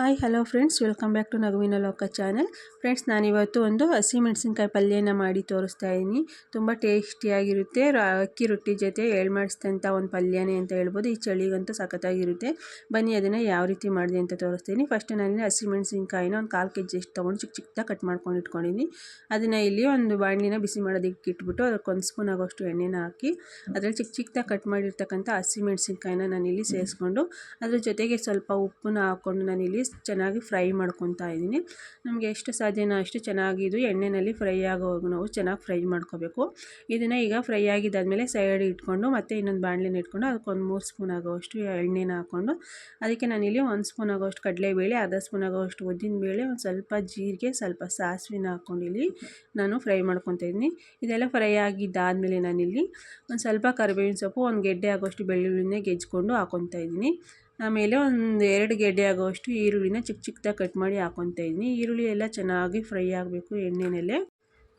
Hi hello friends welcome back to ನಗುವಿನ ಲೋಕ channel friends ನಾನಿವತ್ತು ಒಂದು ಹಸಿಮೆಣಸಿನ್ಕಾಯಿ ಪಲ್ಯನ ಮಾಡಿ ತೋರಿಸ್ತಾ ಇದ್ದೀನಿ. ತುಂಬ ಟೇಸ್ಟಿಯಾಗಿರುತ್ತೆ. ಅಕ್ಕಿ ರೊಟ್ಟಿ ಜೊತೆ ಎಳ್ ಮಾಡಿಸಿದಂಥ ಒಂದು ಪಲ್ಯನೇ ಅಂತ ಹೇಳ್ಬೋದು. ಈ ಚಳಿಗಂತೂ ಸಖತ್ತಾಗಿರುತ್ತೆ. ಬನ್ನಿ ಅದನ್ನು ಯಾವ ರೀತಿ ಮಾಡಿದೆ ಅಂತ ತೋರಿಸ್ತೀನಿ. ಫಸ್ಟ್ ನಾನು ಹಸಿಮೆಣಸಿನ್ಕಾಯಿನ ಒಂದು ಕಾಲು ಕೆ ಜಿಯಷ್ಟು ತೊಗೊಂಡು ಚಿಕ್ಕ ಚಿಕ್ಕದಾಗ ಕಟ್ ಮಾಡ್ಕೊಂಡು ಇಟ್ಕೊಂಡಿದ್ದೀನಿ. ಅದನ್ನು ಇಲ್ಲಿ ಒಂದು ಬಾಣಲಿನ ಬಿಸಿ ಮಾಡೋದಕ್ಕೆ ಇಟ್ಬಿಟ್ಟು ಅದಕ್ಕೆ ಒಂದು ಸ್ಪೂನ್ ಆಗೋಷ್ಟು ಎಣ್ಣೆನ ಹಾಕಿ ಅದರಲ್ಲಿ ಚಿಕ್ಕ ಚಿಕ್ಕದಾಗ ಕಟ್ ಮಾಡಿರ್ತಕ್ಕಂಥ ಹಸಿಮೆಣಸಿನ್ಕಾಯಿನ ನಾನಿಲ್ಲಿ ಸೇರಿಸ್ಕೊಂಡು ಅದ್ರ ಜೊತೆಗೆ ಸ್ವಲ್ಪ ಉಪ್ಪನ್ನ ಹಾಕ್ಕೊಂಡು ನಾನಿಲ್ಲಿ ಚೆನ್ನಾಗಿ ಫ್ರೈ ಮಾಡ್ಕೊತಾ ಇದ್ದೀನಿ. ನಮಗೆ ಎಷ್ಟು ಸಾಧ್ಯನೋ ಅಷ್ಟು ಚೆನ್ನಾಗಿ ಇದು ಎಣ್ಣೆಯಲ್ಲಿ ಫ್ರೈ ಆಗೋವರೆಗೂ ನಾವು ಚೆನ್ನಾಗಿ ಫ್ರೈ ಮಾಡ್ಕೋಬೇಕು. ಇದನ್ನು ಈಗ ಫ್ರೈ ಆಗಿದ್ದಾದಮೇಲೆ ಸೈಡ್ ಇಟ್ಕೊಂಡು ಮತ್ತೆ ಇನ್ನೊಂದು ಬಾಣಲಿನ ಇಟ್ಕೊಂಡು ಅದಕ್ಕೊಂದು ಮೂರು ಸ್ಪೂನ್ ಆಗೋವಷ್ಟು ಎಣ್ಣೆನ ಹಾಕ್ಕೊಂಡು ಅದಕ್ಕೆ ನಾನಿಲ್ಲಿ ಒಂದು ಸ್ಪೂನ್ ಆಗೋಷ್ಟು ಕಡಲೆಬೇಳೆ, ಅರ್ಧ ಸ್ಪೂನ್ ಆಗೋವಷ್ಟು ಉದ್ದಿನಬೇಳೆ, ಒಂದು ಸ್ವಲ್ಪ ಜೀರಿಗೆ, ಸ್ವಲ್ಪ ಸಾಸಿವೆನ ಹಾಕ್ಕೊಂಡು ಇಲ್ಲಿ ನಾನು ಫ್ರೈ ಮಾಡ್ಕೊತಾ ಇದ್ದೀನಿ. ಇದೆಲ್ಲ ಫ್ರೈ ಆಗಿದ್ದಾದಮೇಲೆ ನಾನಿಲ್ಲಿ ಒಂದು ಸ್ವಲ್ಪ ಕರಿಬೇವಿನ ಸೊಪ್ಪು, ಒಂದು ಗೆಡ್ಡೆ ಆಗೋಷ್ಟು ಬೆಳ್ಳುಳ್ಳಿನೇ ಗೆಜ್ಜಿಕೊಂಡು ಹಾಕ್ಕೊತಾ ಇದ್ದೀನಿ. ಆಮೇಲೆ ಒಂದು ಎರಡು ಗೆಡ್ಡೆ ಆಗೋವಷ್ಟು ಈರುಳ್ಳಿನ ಚಿಕ್ಕ ಚಿಕ್ಕದಾಗಿ ಕಟ್ ಮಾಡಿ ಹಾಕ್ಕೊತಾ ಇದ್ದೀನಿ ಈರುಳ್ಳಿ ಎಲ್ಲ ಚೆನ್ನಾಗಿ ಫ್ರೈ ಆಗಬೇಕು ಎಣ್ಣೆನಲ್ಲೇ.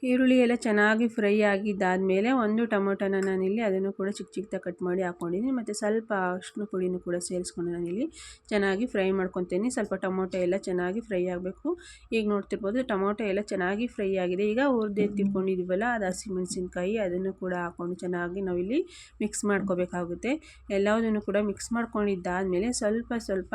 ಈರುಳ್ಳಿ ಎಲ್ಲ ಚೆನ್ನಾಗಿ ಫ್ರೈ ಆಗಿದ್ದಾದಮೇಲೆ ಒಂದು ಟೊಮೊಟೊನ ನಾನಿಲ್ಲಿ ಅದನ್ನು ಕೂಡ ಚಿಕ್ಕ ಚಿಕ್ಕದಾಗಿ ಕಟ್ ಮಾಡಿ ಹಾಕ್ಕೊಂಡಿದ್ದೀನಿ ಮತ್ತು ಸ್ವಲ್ಪ ಅರಿಶಿನ ಪುಡಿನೂ ಕೂಡ ಸೇರಿಸ್ಕೊಂಡು ನಾನಿಲ್ಲಿ ಚೆನ್ನಾಗಿ ಫ್ರೈ ಮಾಡ್ಕೊತೀನಿ. ಸ್ವಲ್ಪ ಟೊಮೊಟೊ ಎಲ್ಲ ಚೆನ್ನಾಗಿ ಫ್ರೈ ಆಗಬೇಕು. ಈಗ ನೋಡ್ತಿರ್ಬೋದು ಟೊಮೊಟೊ ಎಲ್ಲ ಚೆನ್ನಾಗಿ ಫ್ರೈ ಆಗಿದೆ. ಈಗ ಹುರಿದು ಎತ್ತಿಟ್ಕೊಂಡಿದ್ದೀವಲ್ಲ ಅದು ಹಸಿಮೆಣಸಿನ್ಕಾಯಿ, ಅದನ್ನು ಕೂಡ ಹಾಕ್ಕೊಂಡು ಚೆನ್ನಾಗಿ ನಾವಿಲ್ಲಿ ಮಿಕ್ಸ್ ಮಾಡ್ಕೋಬೇಕಾಗುತ್ತೆ. ಎಲ್ಲದನ್ನು ಕೂಡ ಮಿಕ್ಸ್ ಮಾಡ್ಕೊಂಡಿದ್ದಾದಮೇಲೆ ಸ್ವಲ್ಪ ಸ್ವಲ್ಪ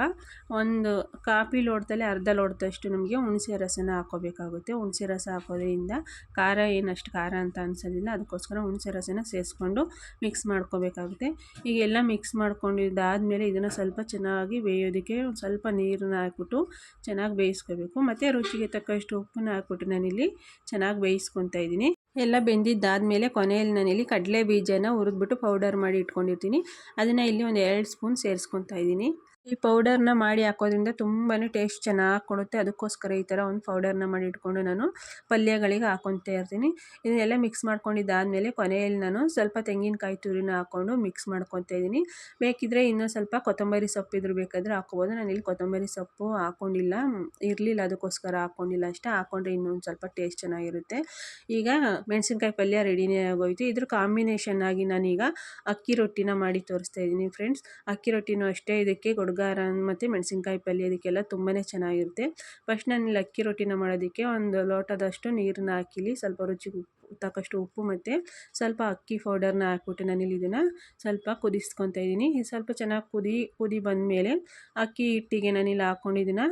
ಒಂದು ಕಾಫಿ ಲೋಟದಲ್ಲಿ ಅರ್ಧ ಲೋಟದಷ್ಟು ನಮಗೆ ಹುಣಸೆ ರಸನ ಹಾಕೋಬೇಕಾಗುತ್ತೆ. ಹುಣಸೆ ರಸ ಹಾಕೋದ್ರಿಂದ ಖಾರ ಏನಷ್ಟು ಖಾರ ಅಂತ ಅನ್ಸೋದಿಲ್ಲ. ಅದಕ್ಕೋಸ್ಕರ ಹುಣಸೆ ರಸನ ಸೇರಿಸ್ಕೊಂಡು ಮಿಕ್ಸ್ ಮಾಡ್ಕೋಬೇಕಾಗುತ್ತೆ. ಈಗ ಎಲ್ಲ ಮಿಕ್ಸ್ ಮಾಡ್ಕೊಂಡಿದ್ದಾದಮೇಲೆ ಇದನ್ನು ಸ್ವಲ್ಪ ಚೆನ್ನಾಗಿ ಬೇಯೋದಕ್ಕೆ ಒಂದು ಸ್ವಲ್ಪ ನೀರನ್ನ ಹಾಕ್ಬಿಟ್ಟು ಚೆನ್ನಾಗಿ ಬೇಯಿಸ್ಕೋಬೇಕು. ಮತ್ತು ರುಚಿಗೆ ತಕ್ಕಷ್ಟು ಉಪ್ಪನ್ನ ಹಾಕ್ಬಿಟ್ಟು ನಾನಿಲ್ಲಿ ಚೆನ್ನಾಗಿ ಬೇಯಿಸ್ಕೊತಾ ಇದ್ದೀನಿ. ಎಲ್ಲ ಬೆಂದಿದ್ದಾದಮೇಲೆ ಕೊನೆಯಲ್ಲಿ ನಾನಿಲ್ಲಿ ಕಡಲೆ ಬೀಜನ ಹುರಿದ್ಬಿಟ್ಟು ಪೌಡರ್ ಮಾಡಿ ಇಟ್ಕೊಂಡಿರ್ತೀನಿ. ಅದನ್ನು ಇಲ್ಲಿ ಒಂದು ಎರಡು ಸ್ಪೂನ್ ಸೇರಿಸ್ಕೊತಾ ಇದ್ದೀನಿ. ಈ ಪೌಡರ್ನ ಮಾಡಿ ಹಾಕೋದ್ರಿಂದ ತುಂಬಾ ಟೇಸ್ಟ್ ಚೆನ್ನಾಗಿ ಕೊಡುತ್ತೆ. ಅದಕ್ಕೋಸ್ಕರ ಈ ಥರ ಒಂದು ಪೌಡರ್ನ ಮಾಡಿ ಇಟ್ಕೊಂಡು ನಾನು ಪಲ್ಯಗಳಿಗೆ ಹಾಕ್ಕೊತಾ ಇರ್ತೀನಿ. ಇದನ್ನೆಲ್ಲ ಮಿಕ್ಸ್ ಮಾಡ್ಕೊಂಡಿದ್ದಾದಮೇಲೆ ಕೊನೆಯಲ್ಲಿ ನಾನು ಸ್ವಲ್ಪ ತೆಂಗಿನಕಾಯಿ ತುರಿನ ಹಾಕ್ಕೊಂಡು ಮಿಕ್ಸ್ ಮಾಡ್ಕೊತಾ ಇದ್ದೀನಿ. ಬೇಕಿದ್ರೆ ಇನ್ನೂ ಸ್ವಲ್ಪ ಕೊತ್ತಂಬರಿ ಸೊಪ್ಪು ಇದ್ರ ಬೇಕಾದರೆ ಹಾಕ್ಕೋಬೋದು ನಾನು ಇಲ್ಲಿ ಕೊತ್ತಂಬರಿ ಸೊಪ್ಪು ಹಾಕ್ಕೊಂಡಿಲ್ಲ ಇರಲಿಲ್ಲ ಅದಕ್ಕೋಸ್ಕರ ಹಾಕ್ಕೊಂಡಿಲ್ಲ ಅಷ್ಟೇ. ಹಾಕ್ಕೊಂಡ್ರೆ ಇನ್ನೊಂದು ಸ್ವಲ್ಪ ಟೇಸ್ಟ್ ಚೆನ್ನಾಗಿರುತ್ತೆ. ಈಗ ಮೆಣಸಿನ್ಕಾಯಿ ಪಲ್ಯ ರೆಡಿನೇ ಆಗೋಯ್ತು. ಇದ್ರ ಕಾಂಬಿನೇಷನ್ ಆಗಿ ನಾನೀಗ ಅಕ್ಕಿ ರೊಟ್ಟಿನ ಮಾಡಿ ತೋರಿಸ್ತಾ ಇದ್ದೀನಿ ಫ್ರೆಂಡ್ಸ್. ಅಕ್ಕಿ ರೊಟ್ಟಿನೂ ಅಷ್ಟೇ. ಇದಕ್ಕೆ ಗೊಡ್ಗಾರ ಮತ್ತು ಮೆಣಸಿನ್ಕಾಯಿ ಪಲ್ಯ ಇದಕ್ಕೆಲ್ಲ ತುಂಬಾ ಚೆನ್ನಾಗಿರುತ್ತೆ. ಫಸ್ಟ್ ನಾನು ಇಲ್ಲಿ ಅಕ್ಕಿ ರೊಟ್ಟಿನ ಮಾಡೋದಕ್ಕೆ ಒಂದು ಲೋಟದಷ್ಟು ನೀರನ್ನ ಹಾಕಿಲಿ, ಸ್ವಲ್ಪ ರುಚಿಗೆ ಉಪ್ಪು ತಕ್ಕಷ್ಟು ಉಪ್ಪು ಮತ್ತು ಸ್ವಲ್ಪ ಅಕ್ಕಿ ಪೌಡರ್ನ ಹಾಕ್ಬಿಟ್ಟು ಇಲ್ಲಿ ಇದನ್ನು ಸ್ವಲ್ಪ ಕುದಿಸ್ಕೊತಾ ಇದ್ದೀನಿ ಸ್ವಲ್ಪ ಚೆನ್ನಾಗಿ ಕುದಿ ಕುದಿ ಬಂದಮೇಲೆ ಅಕ್ಕಿ ಹಿಟ್ಟಿಗೆ ನಾನಿಲ್ಲಿ ಇಲ್ಲಿ ಇದನ್ನು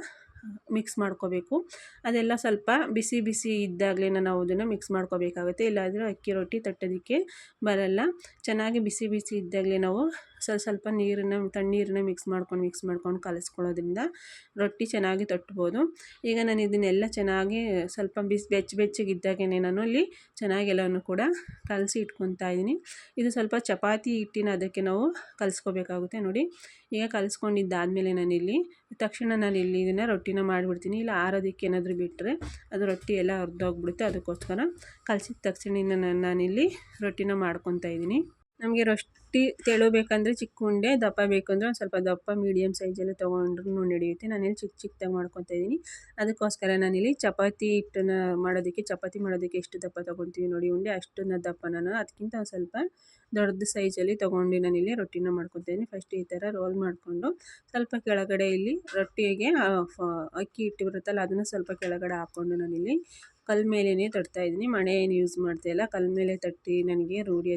ಮಿಕ್ಸ್ ಮಾಡ್ಕೋಬೇಕು. ಅದೆಲ್ಲ ಸ್ವಲ್ಪ ಬಿಸಿ ಬಿಸಿ ಇದ್ದಾಗಲೇ ನಾವು ಅದನ್ನು ಮಿಕ್ಸ್ ಮಾಡ್ಕೋಬೇಕಾಗುತ್ತೆ. ಇಲ್ಲಾಂದರೆ ಅಕ್ಕಿ ರೊಟ್ಟಿ ತಟ್ಟೋದಕ್ಕೆ ಬರಲ್ಲ. ಚೆನ್ನಾಗಿ ಬಿಸಿ ಬಿಸಿ ಇದ್ದಾಗಲೇ ನಾವು ಸ್ವಲ್ಪ ಸ್ವಲ್ಪ ನೀರನ್ನು, ತಣ್ಣೀರನ್ನ ಮಿಕ್ಸ್ ಮಾಡ್ಕೊಂಡು ಮಿಕ್ಸ್ ಮಾಡ್ಕೊಂಡು ಕಲಿಸ್ಕೊಳ್ಳೋದ್ರಿಂದ ರೊಟ್ಟಿ ಚೆನ್ನಾಗಿ ತಟ್ಬೋದು. ಈಗ ನಾನು ಇದನ್ನೆಲ್ಲ ಚೆನ್ನಾಗಿ ಸ್ವಲ್ಪ ಬಿಸಿ, ಬೆಚ್ಚ ಬೆಚ್ಚಗಿದ್ದಾಗೇ ನಾನು ಅಲ್ಲಿ ಚೆನ್ನಾಗಿ ಎಲ್ಲವನ್ನು ಕೂಡ ಕಲಸಿ ಇಟ್ಕೊತಾ ಇದ್ದೀನಿ. ಇದು ಸ್ವಲ್ಪ ಚಪಾತಿ ಹಿಟ್ಟಿನ ಅದಕ್ಕೆ ನಾವು ಕಲಿಸ್ಕೋಬೇಕಾಗುತ್ತೆ ನೋಡಿ. ಈಗ ಕಲಿಸ್ಕೊಂಡಿದ್ದಾದಮೇಲೆ ನಾನಿಲ್ಲಿ, ತಕ್ಷಣ ನಾನು ಇಲ್ಲಿ ಇದನ್ನು ರೊಟ್ಟಿನ ಮಾಡಿಬಿಡ್ತೀನಿ. ಇಲ್ಲ ಆರೋದಕ್ಕೆ ಏನಾದರೂ ಬಿಟ್ಟರೆ ಅದು ರೊಟ್ಟಿ ಎಲ್ಲ ಹರಿದೋಗ್ಬಿಡುತ್ತೆ ಅದಕ್ಕೋಸ್ಕರ ಕಲಸಿದ ತಕ್ಷಣ ನಾನು ನಾನಿಲ್ಲಿ ರೊಟ್ಟಿನ ಮಾಡ್ಕೊತಾ ಇದ್ದೀನಿ. ನಮಗೆ ರೊಟ್ಟಿ ತೆಳು ಬೇಕಂದರೆ ಚಿಕ್ಕ ಉಂಡೆ, ದಪ್ಪ ಬೇಕಂದರೆ ಒಂದು ಸ್ವಲ್ಪ ದಪ್ಪ ಮೀಡಿಯಮ್ ಸೈಜಲ್ಲಿ ತೊಗೊಂಡ್ರೂ ನಡೆಯುತ್ತೆ. ನಾನಿಲ್ಲಿ ಚಿಕ್ಕ ಚಿಕ್ಕದಾಗಿ ಮಾಡ್ಕೊತಾ ಇದ್ದೀನಿ ಅದಕ್ಕೋಸ್ಕರ ನಾನಿಲ್ಲಿ ಚಪಾತಿ ಹಿಟ್ಟನ್ನ ಮಾಡೋದಕ್ಕೆ, ಚಪಾತಿ ಮಾಡೋದಕ್ಕೆ ಎಷ್ಟು ದಪ್ಪ ತೊಗೊತೀವಿ ನೋಡಿ ಉಂಡೆ, ಅಷ್ಟನ್ನ ದಪ್ಪ ನಾನು. ಅದಕ್ಕಿಂತ ಒಂದು ಸ್ವಲ್ಪ ದೊಡ್ಡ ಸೈಜಲ್ಲಿ ತೊಗೊಂಡು ನಾನಿಲ್ಲಿ ರೊಟ್ಟಿನ ಮಾಡ್ಕೊತಾ ಇದ್ದೀನಿ ಫಸ್ಟ್ ಈ ಥರ ರೋಲ್ ಮಾಡಿಕೊಂಡು ಸ್ವಲ್ಪ ಕೆಳಗಡೆ ಇಲ್ಲಿ ರೊಟ್ಟಿಗೆ ಅಕ್ಕಿ ಹಿಟ್ಟು ಬರುತ್ತಲ್ಲ ಅದನ್ನು ಸ್ವಲ್ಪ ಕೆಳಗಡೆ ಹಾಕ್ಕೊಂಡು ನಾನಿಲ್ಲಿ ಕಲ್ಲ ಮೇಲೇ ತಟ್ತಾ ಇದ್ದೀನಿ ಮಣೆ ಏನು ಯೂಸ್ ಮಾಡ್ತಾಯಿಲ್ಲ ಕಲ್ಲ ಮೇಲೆ ತಟ್ಟಿ ನನಗೆ ರೂಢಿ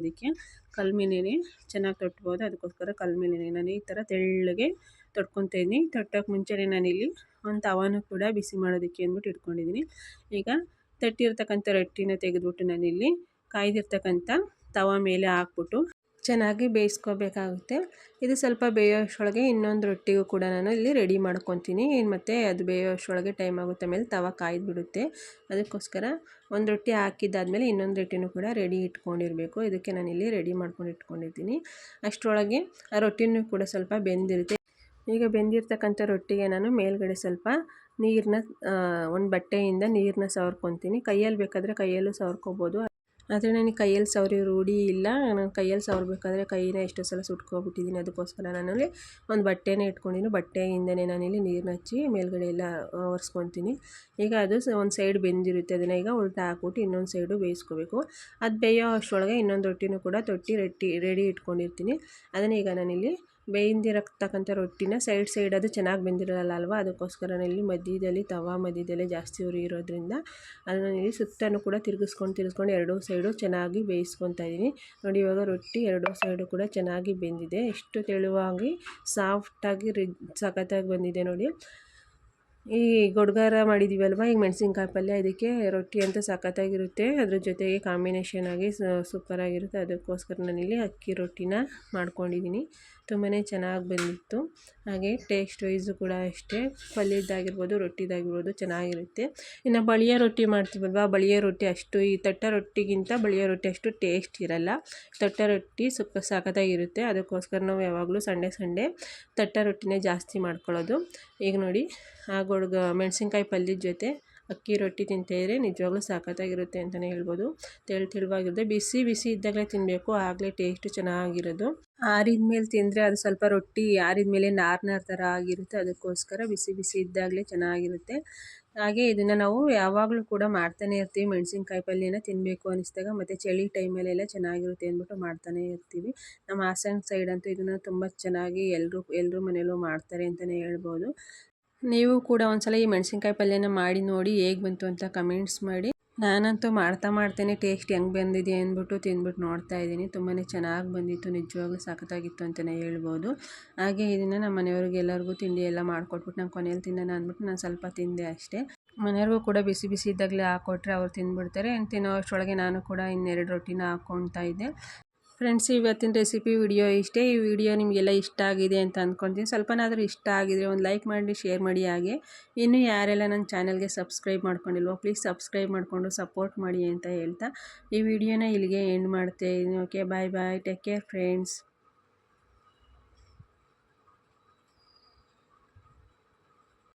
ಮೇಲೇ ಚೆನ್ನಾಗಿ ತೊಟ್ಬೋದು. ಅದಕ್ಕೋಸ್ಕರ ಕಲ್ಮಿನೇನೆ ನಾನು ಈ ಥರ ತೆಳ್ಳಗೆ ತೊಟ್ಕೊತೀನಿ. ಇದ್ದೀನಿ ಮುಂಚೆನೆ ಮುಂಚೆನೇ ನಾನಿಲ್ಲಿ ಒಂದು ತವಾನು ಕೂಡ ಬಿಸಿ ಮಾಡೋದಕ್ಕೆ ಅಂದ್ಬಿಟ್ಟು ಇಟ್ಕೊಂಡಿದ್ದೀನಿ ಈಗ ತಟ್ಟಿರ್ತಕ್ಕಂಥ ರೊಟ್ಟಿನ ತೆಗೆದ್ಬಿಟ್ಟು ನಾನಿಲ್ಲಿ ಕಾಯ್ದಿರ್ತಕ್ಕಂಥ ತವ ಮೇಲೆ ಹಾಕ್ಬಿಟ್ಟು ಚೆನ್ನಾಗಿ ಬೇಯಿಸ್ಕೋಬೇಕಾಗುತ್ತೆ. ಇದು ಸ್ವಲ್ಪ ಬೇಯೋಷ್ಟೊಳಗೆ ಇನ್ನೊಂದು ರೊಟ್ಟಿಗೂ ಕೂಡ ನಾನು ಇಲ್ಲಿ ರೆಡಿ ಮಾಡ್ಕೊತೀನಿ. ಮತ್ತು ಅದು ಬೇಯೋಷ್ಟೊಳಗೆ ಟೈಮ್ ಆಗುತ್ತೆ ಆಮೇಲೆ ತವ ಕಾಯ್ದುಬಿಡುತ್ತೆ. ಅದಕ್ಕೋಸ್ಕರ ಒಂದು ರೊಟ್ಟಿ ಹಾಕಿದ್ದಾದಮೇಲೆ ಇನ್ನೊಂದು ರೊಟ್ಟಿನೂ ಕೂಡ ರೆಡಿ ಇಟ್ಕೊಂಡಿರಬೇಕು. ಇದಕ್ಕೆ ನಾನು ಇಲ್ಲಿ ರೆಡಿ ಮಾಡ್ಕೊಂಡು ಇಟ್ಕೊಂಡಿರ್ತೀನಿ ಅಷ್ಟರೊಳಗೆ ಆ ರೊಟ್ಟಿನೂ ಕೂಡ ಸ್ವಲ್ಪ ಬೆಂದಿರುತ್ತೆ. ಈಗ ಬೆಂದಿರ್ತಕ್ಕಂಥ ರೊಟ್ಟಿಗೆ ನಾನು ಮೇಲ್ಗಡೆ ಸ್ವಲ್ಪ ನೀರನ್ನ ಒಂದು ಬಟ್ಟೆಯಿಂದ ನೀರನ್ನ ಸವರ್ಕೊತೀನಿ. ಕೈಯಲ್ಲಿ ಬೇಕಾದರೆ ಕೈಯಲ್ಲೂ ಸವರ್ಕೋಬೋದು. ಆದರೆ ನನಗೆ ಕೈಯಲ್ಲಿ ಸವರಿ ರೂಢಿ ಇಲ್ಲ. ನಾನು ಕೈಯಲ್ಲಿ ಸವರಬೇಕಾದ್ರೆ ಕೈನ ಎಷ್ಟೋ ಸಲ ಸುಟ್ಕೊಬಿಟ್ಟಿದ್ದೀನಿ. ಅದಕ್ಕೋಸ್ಕರ ನಾನಲ್ಲಿ ಒಂದು ಬಟ್ಟೆನೇ ಇಟ್ಕೊಂಡಿದ್ದೀನಿ ಬಟ್ಟೆಯಿಂದನೇ ನಾನಿಲ್ಲಿ ನೀರನ್ನ ಹಚ್ಚಿ ಮೇಲ್ಗಡೆ ಎಲ್ಲ ಒರೆಸ್ಕೊತೀನಿ ಈಗ ಅದು ಒಂದು ಸೈಡ್ ಬೆಂದಿರುತ್ತೆ. ಅದನ್ನು ಈಗ ಉಲ್ಟಾ ಹಾಕ್ಬಿಟ್ಟು ಇನ್ನೊಂದು ಸೈಡು ಬೇಯಿಸ್ಕೋಬೇಕು. ಅದು ಬೇಯೋ ಅಷ್ಟರೊಳಗೆ ಇನ್ನೊಂದು ರೊಟ್ಟಿನೂ ಕೂಡ ತೊಟ್ಟಿ ರೊಟ್ಟಿ, ರೆಡಿ ಇಟ್ಕೊಂಡಿರ್ತೀನಿ. ಅದನ್ನು ಈಗ ನಾನಿಲ್ಲಿ ಬೇಯಿಂದಿರತಕ್ಕಂಥ ರೊಟ್ಟಿನ ಸೈಡ್ ಸೈಡ್ ಅದು ಚೆನ್ನಾಗಿ ಬೆಂದಿರಲ್ಲ ಅಲ್ವಾ ಅದಕ್ಕೋಸ್ಕರ ಇಲ್ಲಿ ಮಧ್ಯದಲ್ಲಿ ತವಾ ಮಧ್ಯದಲ್ಲೇ ಜಾಸ್ತಿ ಉರಿ ಇರೋದ್ರಿಂದ ಅದನ್ನು ಇಲ್ಲಿ ಸುತ್ತಲೂ ಕೂಡ ತಿರುಗಿಸ್ಕೊಂಡು ತಿರುಗಿಸ್ಕೊಂಡು ಎರಡೂ ಸೈಡು ಚೆನ್ನಾಗಿ ಬೇಯಿಸ್ಕೊತಾ ಇದ್ದೀನಿ. ನೋಡಿ ಇವಾಗ ರೊಟ್ಟಿ ಎರಡೂ ಸೈಡು ಕೂಡ ಚೆನ್ನಾಗಿ ಬೆಂದಿದೆ. ಎಷ್ಟು ತೆಳುವಾಗಿ, ಸಾಫ್ಟಾಗಿ ರಿ ಸಖತ್ತಾಗಿ ಬಂದಿದೆ ನೋಡಿ. ಈ ಗೊಡ್ಗಾರ ಮಾಡಿದ್ದೀವಲ್ವ ಈಗ ಮೆಣಸಿನ್ಕಾಯಿ ಪಲ್ಯ, ಇದಕ್ಕೆ ರೊಟ್ಟಿ ಅಂತ ಸಖತ್ತಾಗಿರುತ್ತೆ. ಅದ್ರ ಜೊತೆಗೆ ಕಾಂಬಿನೇಷನ್ ಆಗಿ ಸೂಪರಾಗಿರುತ್ತೆ ಅದಕ್ಕೋಸ್ಕರ ನಾನಿಲ್ಲಿ ಅಕ್ಕಿ ರೊಟ್ಟಿನ ಮಾಡ್ಕೊಂಡಿದ್ದೀನಿ. ತುಂಬಾ ಚೆನ್ನಾಗಿ ಬಂದಿತ್ತು. ಹಾಗೆ ಟೇಸ್ಟ್ ವೈಸು ಕೂಡ ಅಷ್ಟೇ. ಪಲ್ಯದ್ದಾಗಿರ್ಬೋದು, ರೊಟ್ಟಿದಾಗಿರ್ಬೋದು ಚೆನ್ನಾಗಿರುತ್ತೆ. ಇನ್ನು ಬಳಿಯ ರೊಟ್ಟಿ ಮಾಡ್ತೀವಲ್ವ? ಬಳಿಯ ರೊಟ್ಟಿ ಅಷ್ಟು ಈ ತಟ್ಟ ರೊಟ್ಟಿಗಿಂತ ಬಳಿಯ ರೊಟ್ಟಿ ಅಷ್ಟು ಟೇಸ್ಟ್ ಇರಲ್ಲ. ತಟ್ಟ ರೊಟ್ಟಿ ಸ್ವಲ್ಪ ಸಖತ್ತಾಗಿರುತ್ತೆ ಅದಕ್ಕೋಸ್ಕರ ನಾವು ಯಾವಾಗಲೂ ಸಂಡೆ ಸಂಡೆ ತಟ್ಟ ರೊಟ್ಟಿನೇ ಜಾಸ್ತಿ ಮಾಡ್ಕೊಳ್ಳೋದು. ಈಗ ನೋಡಿ ಆ ಗೊಡ್ಗ ಮೆಣಸಿನ್ಕಾಯಿ ಪಲ್ಯದ ಜೊತೆ ಅಕ್ಕಿ ರೊಟ್ಟಿ ತಿಂತಾಯಿದ್ರೆ ನಿಜವಾಗ್ಲೂ ಸಖತ್ತಾಗಿರುತ್ತೆ ಅಂತಲೇ ಹೇಳ್ಬೋದು. ತೆಳು ತೆಳುವಾಗಿರುತ್ತೆ. ಬಿಸಿ ಬಿಸಿ ಇದ್ದಾಗಲೇ ತಿನ್ನಬೇಕು ಆಗಲೇ ಟೇಸ್ಟು ಚೆನ್ನಾಗಿರೋದು. ಆರಿದ ಮೇಲೆ ತಿಂದರೆ ಅದು ಸ್ವಲ್ಪ ರೊಟ್ಟಿ ಆರಿದ ಮೇಲೆ ನಾರು ನಾರು ಥರ ಆಗಿರುತ್ತೆ. ಅದಕ್ಕೋಸ್ಕರ ಬಿಸಿ ಬಿಸಿ ಇದ್ದಾಗಲೇ ಚೆನ್ನಾಗಿರುತ್ತೆ. ಹಾಗೆ ಇದನ್ನು ನಾವು ಯಾವಾಗಲೂ ಕೂಡ ಮಾಡ್ತಾನೆ ಇರ್ತೀವಿ. ಮೆಣಸಿನ್ಕಾಯಿ ಪಲ್ಯನ ತಿನ್ನಬೇಕು ಅನಿಸಿದಾಗ ಮತ್ತು ಚಳಿ ಟೈಮಲ್ಲೆಲ್ಲ ಚೆನ್ನಾಗಿರುತ್ತೆ ಅಂದ್ಬಿಟ್ಟು ಮಾಡ್ತಾನೆ ಇರ್ತೀವಿ. ನಮ್ಮ ಹಾಸನ ಸೈಡ್ ಅಂತೂ ಇದನ್ನು ತುಂಬ ಚೆನ್ನಾಗಿ ಎಲ್ಲರೂ ಎಲ್ಲರೂ ಮನೆಯಲ್ಲೂ ಮಾಡ್ತಾರೆ ಅಂತಲೇ ಹೇಳ್ಬೋದು. ನೀವು ಕೂಡ ಒಂದ್ಸಲ ಈ ಮೆಣಸಿನ್ಕಾಯಿ ಪಲ್ಯನ ಮಾಡಿ ನೋಡಿ ಹೇಗೆ ಬಂತು ಅಂತ ಕಮೆಂಟ್ಸ್ ಮಾಡಿ. ನಾನಂತೂ ಮಾಡ್ತಾ ಮಾಡ್ತೇನೆ ಟೇಸ್ಟ್ ಹೆಂಗೆ ಬಂದಿದೆ ಅಂದ್ಬಿಟ್ಟು ತಿಂದ್ಬಿಟ್ಟು ನೋಡ್ತಾ ಇದ್ದೀನಿ. ತುಂಬಾ ಚೆನ್ನಾಗಿ ಬಂದಿತ್ತು, ನಿಜವಾಗ್ಲೂ ಸಖತ್ತಾಗಿತ್ತು ಅಂತಲೇ ಹೇಳ್ಬೋದು. ಹಾಗೆ ಇದನ್ನು ನಮ್ಮ ಮನೆಯವ್ರಿಗೆ ಎಲ್ಲರಿಗೂ ತಿಂಡಿ ಎಲ್ಲ ಮಾಡಿಕೊಟ್ಬಿಟ್ಟು ನಾನು ಕೊನೆಯಲ್ಲಿ ತಿನ್ನೋಣ ಅಂದ್ಬಿಟ್ಟು ನಾನು ಸ್ವಲ್ಪ ತಿಂದೆ ಅಷ್ಟೇ. ಮನೆಯವ್ರಿಗೂ ಕೂಡ ಬಿಸಿ ಬಿಸಿ ಇದ್ದಾಗಲೇ ಹಾಕ್ಕೊಟ್ರೆ ಅವ್ರು ತಿಂದ್ಬಿಡ್ತಾರೆ ತಿನ್ನೋ ಅಷ್ಟರೊಳಗೆ ನಾನು ಕೂಡ ಇನ್ನೆರಡು ರೊಟ್ಟಿನ ಹಾಕ್ಕೊಳ್ತಾ ಇದ್ದೆ. ಫ್ರೆಂಡ್ಸ್, ಇವತ್ತಿನ ರೆಸಿಪಿ ವಿಡಿಯೋ ಇಷ್ಟೇ. ಈ ವಿಡಿಯೋ ನಿಮಗೆಲ್ಲ ಇಷ್ಟ ಆಗಿದೆ ಅಂತ ಅಂದ್ಕೊತೀನಿ. ಸ್ವಲ್ಪನಾದರೂ ಇಷ್ಟ ಆಗಿದ್ರೆ ಒಂದು ಲೈಕ್ ಮಾಡಿ, ಶೇರ್ ಮಾಡಿ ಹಾಗೆ. ಇನ್ನೂ ಯಾರೆಲ್ಲ ನನ್ನ ಚಾನಲ್ಗೆ ಸಬ್ಸ್ಕ್ರೈಬ್ ಮಾಡ್ಕೊಂಡಿಲ್ವೋ, ಪ್ಲೀಸ್ ಸಬ್ಸ್ಕ್ರೈಬ್ ಮಾಡಿಕೊಂಡು ಸಪೋರ್ಟ್ ಮಾಡಿ ಅಂತ ಹೇಳ್ತಾ. ಈ ವಿಡಿಯೋನ ಇಲ್ಲಿಗೆ ಎಂಡ್ ಮಾಡ್ತೇನೆ. Okay, bye bye. Take care friends.